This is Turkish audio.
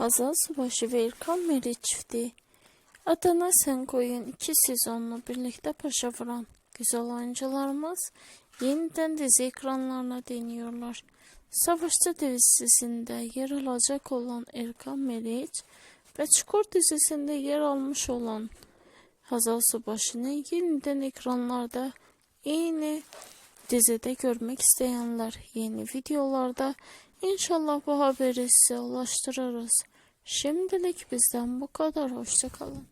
Hazal Subaşı ve İlkan Meriç çifti Adana Sen Koyun 2 sezonla birlikte paşa vuran güzel oyuncularımız yeniden dizi ekranlarına deniyorlar. Savaşçı dizisinde yer alacak olan Erkan Meriç ve Çukur dizisinde yer almış olan Hazal Subaşı'nı yeniden ekranlarda yeni dizide görmek isteyenler yeni videolarda inşallah bu haberi size ulaştırırız. Şimdilik bizden bu kadar. Hoşçakalın.